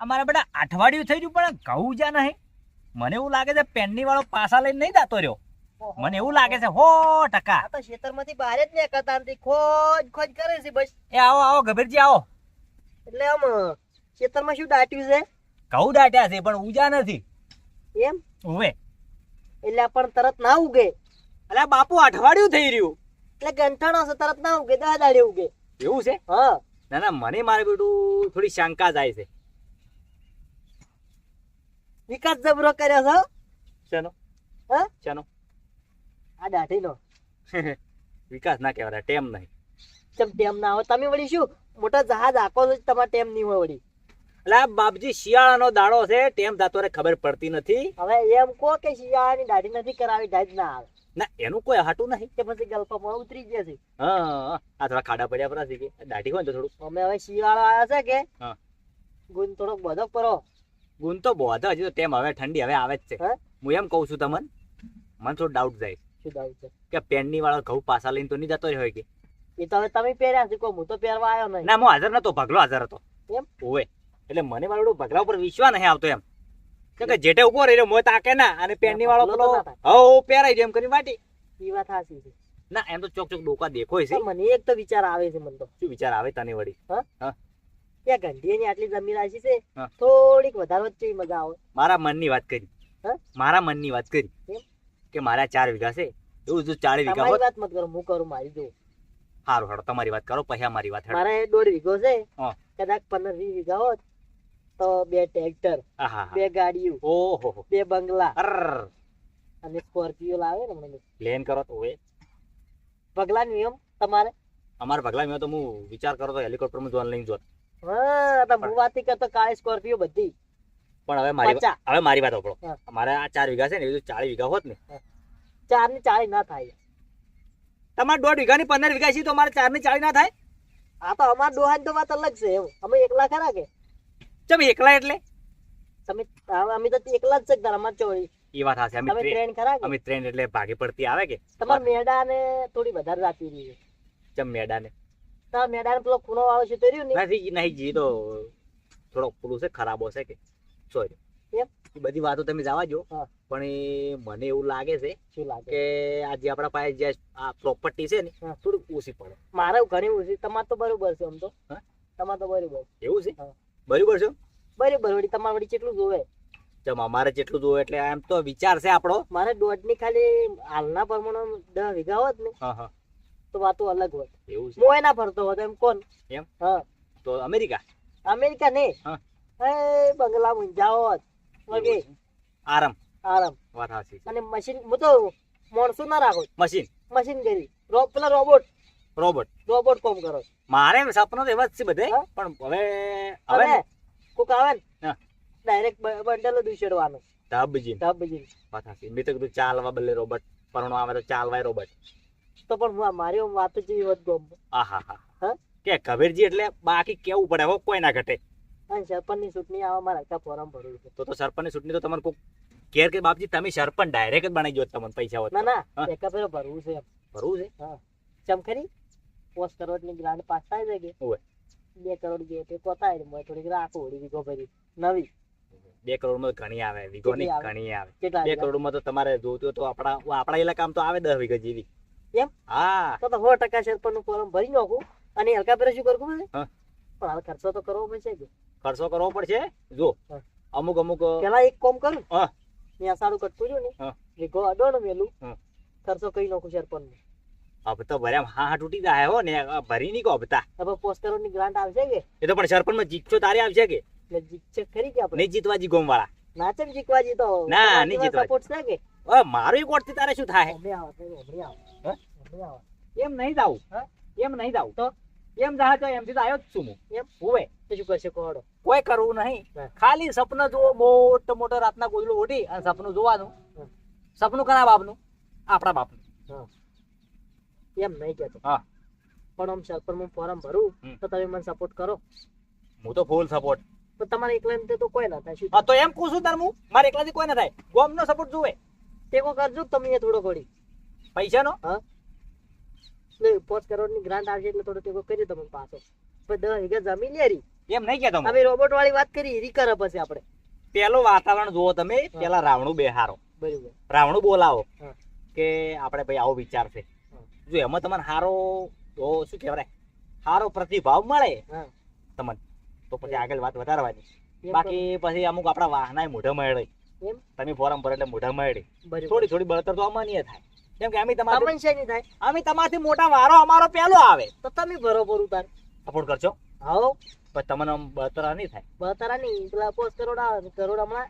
અમારા બધા અઠવાડિયું થઈ ગયું પણ ઘઉં જ્યાં નહીં. મને એવું લાગે છે પેનની વાળો પાસા લઈને નહીં જતો રહ્યો. મને એવું લાગે છે હો ટકા. તો ખેતરમાંથી બહાર જ નીકળતા નથી. ખોજ ખોજ કરે છે બસ. એ આવો આવો ગભીરજી આવો. એટલે આમ ખેતરમાં શું દાટ્યું છે? ઘઉં દાટ્યા છે પણ ઉજા નથી. એમ? ઉવે. એટલે પણ તરત ના ઉગે. અલ્યા બાપુ અઠવાડિયું થઈ રહ્યું. એટલે ગંઠાણો છે તરત ના ઉગે દહ દાડે ઉગે. એવું છે? હા. ના ના મને મારે બેટું થોડી શંકા જાય છે. વિકાસ જબરો કર્યો છો? શેનો? હા? શેનો? આ દાઢીનો વિકાસ ના કહેવાય ટેમ નહીં. ચમ ટેમ ના હોય? તમે વળી શું મોટા જહાજ આખો છો તમારે ટેમ નહીં હોય વળી? એટલે બાપજી શિયાળાનો દાડો છે ટેમ થતો ખબર પડતી નથી. હવે એમ કહો કે શિયાળાની દાઢી નથી કરાવી દાઢ ના આવે. ના એનું કોઈ હાટું નહીં. કે પછી ગલ્પામાં ઉતરી ગયા છે. હા આ થોડા ખાડા પડ્યા પરા છે કે દાઢી હોય તો થોડું અમે હવે શિયાળો આવ્યા છે કે? હા. ગુણ થોડોક બધો કરો. ગુણ તો બહુ હતા હજી તો ટેમ હવે ઠંડી હવે આવે જ છે. હે? હું એમ કહું છું તમને મને થોડો ડાઉટ જાય. શું ડાઉટ છે? કે પેનની વાળો ઘઉં પાસા લઈને તો નહીં જતો હોય કે? એ તો હવે તમે પહેર્યા છે કો હું તો પહેરવા આવ્યો નહીં. ના હું હાજર નતો ભગલો હાજર હતો. એમ? ઓવે. એટલે મને મારો ભગલા ઉપર વિશ્વાસ નહીં આવતો એમ. કે જેટે ઊભો રહ્યો મોય તાકે ના અને પેનની વાળો પેલો. હવ પહેરાઈ જેમ કરી વાટી. એ વાત સાચી છે. ના એમ તો ચોક ચોક ડોકા દેખો છે. મને એક તો વિચાર આવે છે મને તો. શું વિચાર આવે તને વળી? ત્યાં ગંઢીની આટલી જમીન રાખી છે. થોડીક વધારે વચ્ચે મજા આવે. મારા મનની વાત કરી. હે? મારા મનની વાત કરી. કે મારા ચાર વીઘા છે. એવું જો ચાર વીઘા હોય વાત મત કરો હું કરું મારી જો સારું હેડો તમારી વાત કરો પછી મારી વાત મારે દોઢ વીઘો છે. કદાચ પંદર વીસ વીઘા હોત તો બે ટ્રેક્ટર બે ગાડીઓ ઓહો હો. બે બંગલા અને સ્કોર્પિયો લાવે ને મને. પ્લેન કરો તો ઓએ પગલા નિયમ તમારે? અમારા પગલા મેં તો હું વિચાર કરો તો હેલિકોપ્ટરમાં જોન લઈને જોત. હા તો હું વાત કરતો સ્કોર્પિયો બધી. પણ હવે મારી હવે મારી વાત સાંભળો. હા. મારે આ ચાર વીઘા છે ને એ જો વીઘા હોત ને. ચારની ચાળી ના થાય. તમારે દોઢ વીઘા ની પંદર વીઘા છે તો અમારે ચારની ચાળી ના થાય? આ તો અમાર ડોહાની તો વાત અલગ છે એવું અમે એકલા ખરા કે? ચમ એકલા એટલે? તમે અમે તો એકલા જ છે અમાર ચોળી. એ વાત હાશે અમે ટ્રેન ટ્રેન ખરા અમે ટ્રેન એટલે ભાગે પડતી આવે કે? તમારે મેડા ને થોડી વધારે રાખી દીધી ચમ મેડા ને તમારા મેડા ને પેલો ખૂણો વાળો છે તો રહ્યું ને નથી નહીં જી તો થોડો પેલું છે ખરાબો છે કે. સોરી એમ? એ બધી વાતો તમે જવા જો પણ એ મને એવું લાગે છે કે આજે આપણા પાસે જે આ પ્રોપર્ટી છે ને. થોડી ઓછી પડે. મારે ઘણી ઓછી તમારે તો બરોબર છે આમ તો? તમારે તો બરોબર. એવું છે. બરોબર છે? બરોબર વળી તમારે વળી કેટલું જોવે? ચમ અમારે જેટલું જોવે એટલે એમ તો વિચાર છે આપણો. મારે દોઢની ખાલી હાલના પ્રમાણે દસ વીઘા હોત ને હા હા. તો વાતો અલગ હોત એવું છે. મોય ના ફરતો હોત એમ કોણ? એમ? હા. તો અમેરિકા? અમેરિકા ને? હા. એ બંગલા મુંજા હોત. વગે આરામ. આરામ. વાત હાચી અને મશીન હું તો માણસો ના રાખો. મશીન? મશીન કરી. રો પેલા રોબોટ. રોબોટ. રોબોટ કોમ કરો. મારે સપનો તો એવા જ છે બધે. પણ હવે હવે કોક આવે ને. ડાયરેક્ટ બંડલો દુસેડવાનો ધબજી ધબ જી વાત હાચી મેં તો કીધું ચાલવા બદલે રોબોટ. પરણો આવે તો ચાલવાય રોબોટ. તો પણ મારી વાત મારી એવી વાત ગમ. આહા હા. હા? કે કબીરજી એટલે બાકી કેવું પડે હો? કોઈ ના ઘટે. સરપંચની ચૂંટણી આવે મારા આખા ફોરમ ભરવું છે. તો તો સરપંચની ચૂંટણી તો તમારે કોઈ કેર કે બાપજી તમે સરપંચ ડાયરેક્ટ જ બનાવી દો તમને પૈસા હોત ના ના. એકા ફેરો ભરવું છે ભરવું છે? હા. ચમખરી પોસ્ટ કરોડની ગ્રાન્ટ પાસ થાય છે કે? ઓય બે કરોડ જે તે કોતા આવી મોય થોડીક રાખો ઓડી વીઘો ભરી. નવી. બે કરોડમાં માં ઘણી આવે વિગો ની ઘણી આવે. બે કરોડમાં તો તમારે જોતું તો આપણા આપણા ઇલાકામાં તો આવે દસ વીઘા જેવી. એમ? હા. તો તો સો ટકા સરપંચનું ફોર્મ ભરી નાખું અને હલકા ફેરે શું કરવું પડે? પણ હાલ ખર્ચો તો કરવો પડશે ખર્ચો કરવો પડશે? જો અમુક અમુક પેલા એક કોમ કરું. હા. મેં સારું કટતું રહ્યું ને હા. અડો ને હા. ખર્ચો કરી નાખું સરપંચ હપ્તો ભર્યા હા હા તૂટી જાય હો ને ભરી નહીં કો હપ્તા હવે પોસ્ટ કરોડની ગ્રાન્ટ આવશે કે? એ તો પણ સરપંચમાં જીતશો તારે આવશે કે? એટલે જીતશે ખરી કે આપણે? નહીં જીતવા જી ગોમવાળા. ના ને જીતવા જીતો ના, નહીં જીતવા. સપોર્ટ છે કે? મારું એક વોટથી તારે શું થાય? એમ નહીં જાવું એમ નહીં જાવું તો? એમ જા તો એમથી તો આવ્યો જ છું હું. એમ? હોવે. બીજું કશે કોડો કોઈ કરવું નહીં. ખાલી સપનું જુઓ મોટો મોટો રાતના ગોદડું ઉઠી અને સપનું જોવાનું. સપનું કરા બાપનું? આપણા બાપનું. એમ નહીં કહેતો. હા. પણ આમ સરપંચ ફોરમ ભરું તો તમે મને સપોર્ટ કરો. હું તો ફૂલ સપોર્ટ તો તમારે એકલા તો કોઈ ના થાય. શું હા તો એમ કહું છું તાર હું મારે એકલાથી કોઈ ના થાય. ગોમનો સપોર્ટ જોવે. ટેકો કરજો તમે એ થોડો ઘડી. પૈસાનો? એટલે પાંચ કરોડની ગ્રાન્ટ આવશે એટલે થોડો ટેકો કરી તમે પાછો. પણ દસ વીઘા જમીન લેરી એમ નહીં કેતો હું. રોબોટ વાળી વાત કરી એરી કરે પછી આપણે. પેલો વાતાવરણ જુઓ તમે પેલા રાવણું બેહારો. બરાબર. રાવણું બોલાવો કે આપણે ભાઈ આવો વિચાર છે. જો એમાં તમને હારો શું કહેવાય હારો પ્રતિભાવ મળે. તમને. તો પછી આગળ વાત વધારવાની. બાકી પછી અમુક આપણા વાહના મોઢા મળે તમે ફોરમ પર એટલે મોઢા મળે થોડી થોડી બળતર તો અમાન્ય થાય. કેમ કે અમે તમારે તમને નહીં? થાય અમે તમારથી મોટા વારો અમારો પહેલો આવે. તો તમે બરોબર ઉતાર સપોર્ટ કરજો. હા પણ તમને આમ બતરા નહીં થાય. બતરા નહીં પેલા પોસ કરોડ આવે કરોડ હમણાં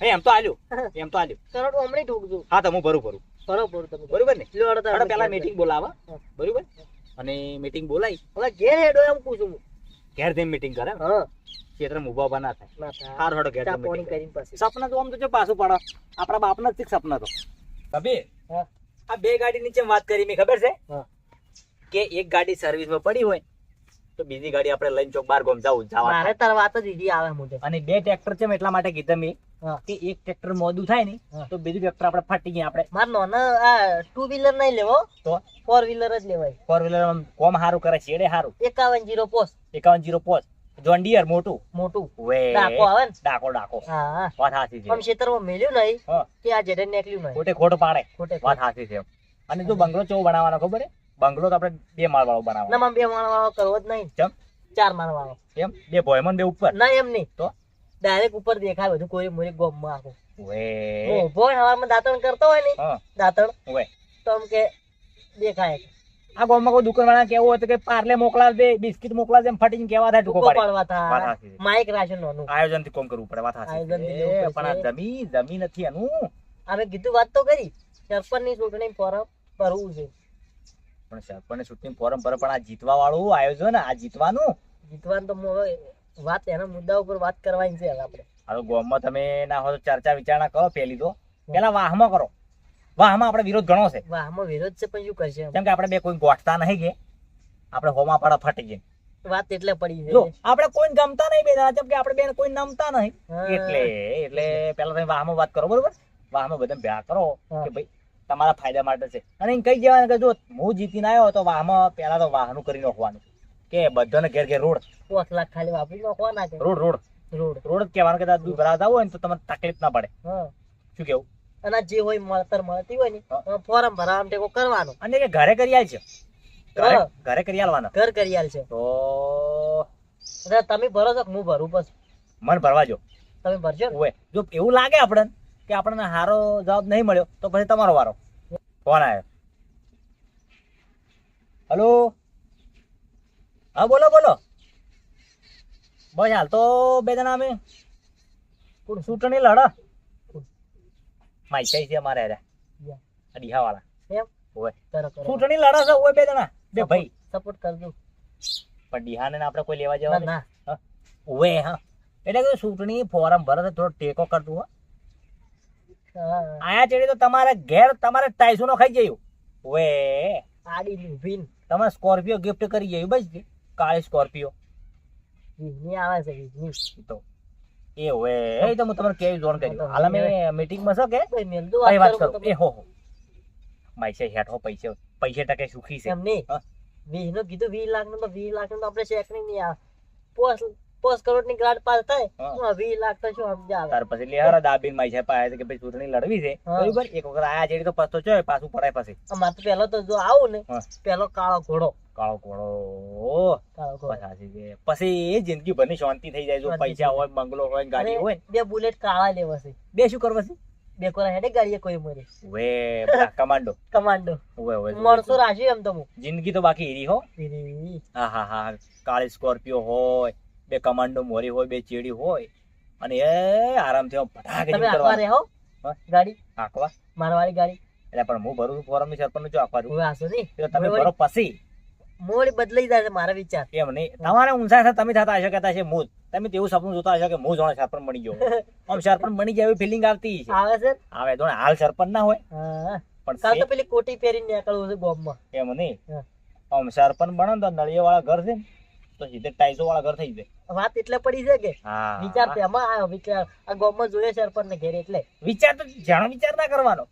હે એમ તો આલ્યું. એમ તો આલ્યું. કરોડ હમણાં ઠોકજો હા તો હું ભરું ભરું. બરોબર તમે. બરોબર ને? આપણે પેલા મીટિંગ બોલાવા. બરોબર? અને મીટિંગ બોલાવી. હવે ઘેર હેડો એમ પૂછું હું. ઘેર જઈને મીટિંગ કરે હા. ક્ષેત્રમાં ઊભા ઊભા ના થાય. હાર હડો ઘેર સપના તો આમ તો જો પાછું પડો. આપણા બાપના જ સપના તો. કબીર હા. આ બે ગાડી નીચે વાત કરી મેં ખબર છે? કે એક ગાડી સર્વિસમાં પડી હોય તો બીજી ગાડી આપણે લઈને ચોક બાર ગોમ જવું જવા. મારે તાર વાત જ ઈજી આવે મુજબ. અને બે ટ્રેક્ટર છે એટલા માટે કીધું મેં કે એક ટ્રેક્ટર મોદું થાય ને તો બીજું ટ્રેક્ટર આપણે ફાટી ગયા આપણે. માર નાના આ ટુ વ્હીલર નહીં લેવો તો? ફોર વ્હીલર જ લેવાય. ફોર વ્હીલર કોમ સારું કરે છેડે સારું. એકાવન જીરો પોસ્ટ. એકાવન જીરો પોચ જોન ડિયર મોટું. મોટું. વે. ડાકો આવે ને? ડાકો ડાકો. હા. વાત સાચી છે. પણ ખેતરમાં મેલ્યું નહીં કે આ જેડે નીકળ્યું નહીં. ખોટે ખોટ પાડે. ખોટે વાત સાચી છે અને જો બંગલો ચો બનાવવાનો ખબર હે? બંગલો તો આપણે બે માળ વાળો બનાવવાનો. ના બે માળ વાળો કરવો જ નહીં. ચમ? ચાર માળ વાળો એમ? બે ભોયમન બે ઉપર. ના એમ નહીં. તો? ડાયરેક્ટ ઉપર દેખાય બધું કોઈ મોરી ગોમમાં આખું. વે. હું ઊભો હોય હવારમાં કરતો હોય ને દાતણ દાંતણ વે. તો એમ કે દેખાય. આ ગામમાં કોઈ દુકાનવાળા કેવું હોય તો કે પાર્લે મોકલાવ દે બિસ્કિટ મોકલાવ એમ ફટીને કેવા થાય ટૂંકો પાડે. સાચી રાશન નાનું. આયોજનથી કોમ કરવું પડે વાત. આયોજનથી પણ આ. જમીન જમીન નથી એનું. અમે કીધું વાત તો કરી. સરપંચની ચૂંટણી ફોરમ ભરવું છે. પણ સરપંચ ચૂંટણી ફોરમ પર પણ આ જીતવા વાળું આયોજન આ જીતવાનું. જીતવાનું તો હવે વાત એના મુદ્દા ઉપર વાત કરવાની છે હવે આપણે. હવે ગામમાં તમે ના હોય તો ચર્ચા વિચારણા કરો પેલી તો. પેલા વાહમાં કરો. વાહમાં આપણે વિરોધ ઘણો છે. વાહમાં વિરોધ છે પણ શું કરશે કેમ કે આપણે બે કોઈ ગોઠતા નહીં કે આપણે હોમા પાડા ફાટી ગયા. વાત એટલે પડી છે. આપણે કોઈ ગમતા નહીં બે જણા, કેમ કે આપણે બેન કોઈ નમતા નહીં. એટલે એટલે પેલા તમે વાહમાં વાત કરો બરોબર? વાહમાં બધા ભેગા કરો કે ભાઈ તમારા ફાયદા માટે છે. અને કહી દેવાનું કે જો હું જીતીને આવ્યો તો વાહમાં પેલા તો વાહનું કરી નાખવાનું. કે બધાને ઘેર ઘેર રોડ. પાંચ લાખ ખાલી વાપરી નાખવાના રોડ રોડ. રોડ. રોડ કહેવાનું કે દૂધ ભરાતા હોય ને તો તમને તકલીફ ના પડે. શું કેવું? અને જે હોય મળતર મળતી હોય ને ફોર્મ ભરવામાં ટેકો કરવાનો. અને કે ઘરે કરી આલ છે ઘરે કરી આલવાનો. ઘર કરી આલ છે તો એટલે તમે ભરો છો હું ભરું બસ? મન ભરવા જો. તમે ભરજો ને. ઓય જો એવું લાગે આપણને કે આપણને સારો જવાબ નહીં મળ્યો તો પછી તમારો વારો. ફોન આવ્યો. હલો? હા બોલો બોલો. બસ હાલ તો બે જણા અમે. ચૂંટણી લડ? માઈસાઈ છે અમારે હારે. યા. આ વાળા એમ? ઓય કરો કરો ચૂંટણી લડે છે ઓય બે જણા. બે ભાઈ. સપોર્ટ કરજો. પણ ડીહાને આપણે કોઈ લેવા જવા ના ઓય હા. એટલે કે ચૂંટણી ફોરમ ભરે થોડો ટેકો કરતું હો. આયા ચેડી તો તમારે ઘેર તમારે ટાઈસો નો ખાઈ જયું ઓએ આડી ની તમે સ્કોર્પિયો ગિફ્ટ કરી જયું બસ કાળી સ્કોર્પિયો. આવે છે તો. એ ઓએ એ તો હું તમને કેવી જોન કર્યું હાલ અમે મીટિંગમાં છો કે? કઈ વાત કરો એ હો હો. માઈસે હેઠો પૈસે પૈસે ટકે સુખી છે. એમ નહીં. હા. વીસનું કીધું વીસ લાખનું તો વીસ લાખનું તો આપણે ચેક નહીં આ. પોસ પોસ કરોડની ગ્રાન્ટ પાસ થાય તો વીસ લાખ તો શું સમજા તાર પછી લેહરા દાબીન માઈસે પાયા કે ભાઈ ચૂંટણી લડવી છે. બરોબર? એક વખત આયા જેડી તો પસ્તો છે પાછું પડાય પછી. અમારે તો પેલો તો જો આવું ને પેલો કાળો ઘોડો. કાળો ઘોડો. છે પછી એ જિંદગી ભરની શાંતિ થઈ જાય જો પૈસા હોય બંગલો હોય ગાડી હોય. બે બુલેટ કાળા લેવા છે બે શું કરવા છે? બે કોરા હેડે ગાડીએ કોઈ મરે. વે કમાન્ડો. કમાન્ડો. ઓવે ઓવે મળસો રાખ્યું એમ તો જિંદગી તો બાકી હીરી હો. હીરી. હા હા હા. કાળી સ્કોર્પિયો હોય બે કમાન્ડો મોરી હોય બે ચેડી હોય અને એ આરામથી આમ ફટાકે તમે આખવા. રહો હા? ગાડી? આંકવા મારવાળી ગાડી? એટલે પણ હું ભરું છું ફોરમની સરપંચ જો આંકવા હું આસો નહીં. એટલે તમે ભરો પછી. મોડી બદલાઈ જાય છે મારા વિચાર. એમ નહીં. તમારે ઊંચા છે તમે થતા હશો કહેતા છે મુજ તમે તેવું સપનું જોતા હશો કે હું જોણે સરપંચ બની ગયો આમ સરપંચ બની જાય એવી ફિલિંગ આવતી છે આવે છે? આવે તો હાલ સરપંચ ના હોય. પણ કાલ તો પેલી કોટી પહેરીને નીકળવું છે ગોમમાં એમ નહીં. આમ સરપંચ બને તો નળિયા વાળા ઘર છે ને તો સીધે ટાઈસો વાળા ઘર થઈ જાય. વાત એટલે પડી છે કે? વિચાર વિચાર તેમાં આવ્યો વિચાર આ ગોમમાં જોયે સરપંચ ને ઘેર એટલે. વિચાર તો જાણો વિચાર ના કરવાનો.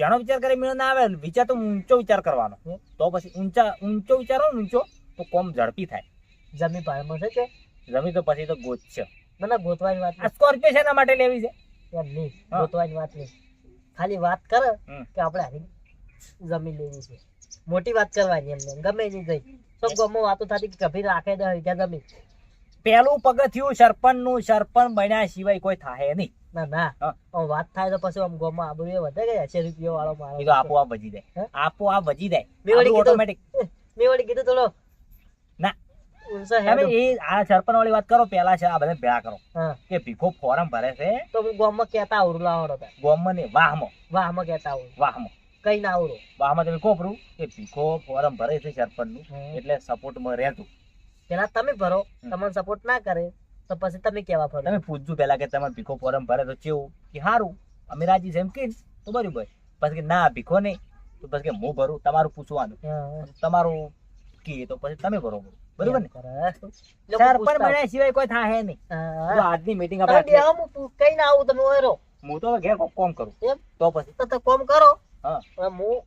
જાણો વિચાર કરી મેળ ના આવે વિચાર તો ઊંચો વિચાર કરવાનો. તો પછી ઊંચા ઊંચો વિચારો ને ઊંચો તો કોમ ઝડપી થાય. જમી ભાઈમાં છે કે? જમી તો પછી તો ગોતશે ના ના ગોતવાની વાત આ સ્કોર્પિયો એના માટે લેવી છે? યાર નહીં ગોતવાની વાત નહીં. ખાલી વાત કરે કે આપણે જમીન લેવી છે. મોટી વાત કરવાની એમને ગમે એની જઈ સબ ગામમાં વાતો થતી ગભી રાખે દે પેલું પગથિયું સરપંચનું સરપંચ બન્યા સિવાય કોઈ થાય નહીં. ના ના. વાત થાય તો પછી આમ ગોમાં આબરૂ એ વધે ગયા છે રૂપિયો વાળો મારો તો આપો આ ભજી દે આપો આ ભજી દે મેવડી ઓટોમેટિક મેવડી કીધું. થોડો. ના. તમે એ આ સરપંચ વાળી વાત કરો પેલા છે આ બધા ભેળા કરો. કે ભીખો ફોરમ ભરે છે. તો હું કેતા આવરું હતા ગોમમાં ને વાહમાં. વાહમાં કેતા આવડું. વાહમાં. કઈ ના આવડો. આમાં તમે કોપરું? કે ભીખો ફોરમ ભરે છે સરપંચનું હમ. એટલે સપોર્ટમાં રહેતું પેલા તમે ભરો. તમને સપોર્ટ ના કરે તો પછી તમે કેવા ફરો? તમે પૂછજો પેલા કે તમે ભીખો ફોરમ ભરે તો કેવું? કે સારું અમે રાજી છે એમ કે તો બરાબર પછી કે ના ભીખો નહીં. તો પછી કે હું ભરું તમારું પૂછવાનું. તમારું કે તો પછી તમે ભરો. બરોબર ને? સરપંચ બન્યા સિવાય કોઈ થાય નહીં. આજની મીટિંગ આપણે કઈ ના આવું તમે હું તો ઘેર કોમ કરું? તો પછી? તો કોમ કરો. હા. હવે હું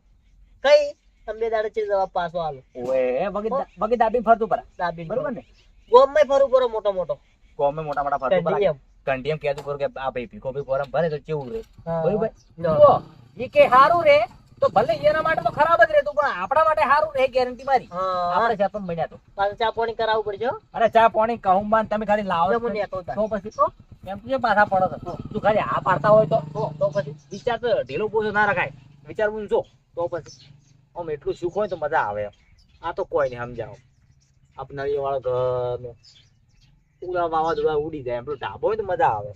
કઈ? તમે દાડે જવાબ પાછો આલો. ઓએ બગી બગી દાબી ફરતું પર. દાબી બરોબર ને? ગોમમાં ફરું કરો મોટો મોટો. કોમે મોટા મોટા ફરતું પર. કંઢી એમ. કંઢી એમ કહેતું કરું કે આ ભાઈ ભીખો ભી ફોરમ ભરે તો કેવું રે બરોબર. જો. ઈ કે હારું રે તો ભલે એના માટે તો ખરાબ જ રહેતું પણ આપણા માટે સારું રહે ગેરંટી મારી. આપણે ચા પણ બન્યા તો. પાછું ચા પાણી કરાવવું પડશે. અરે ચા પાણી કહું બાન તમે ખાલી લાવો મને તો પછી તો એમ તું પાછા પડો તો તું ખાલી આ પાડતા હોય તો તો પછી. વિચાર તો ઢીલો બોજો ના રખાય. વિચારવું જો, તો પછી આમ એટલું સુખ હોય તો મજા આવે આ તો કોઈ નહીં, સમજાવો. આ નળી વાળો ઘર ઉડા વાવાઝોડા ઉડી જાય, એમ ઢાબો હોય તો મજા આવે.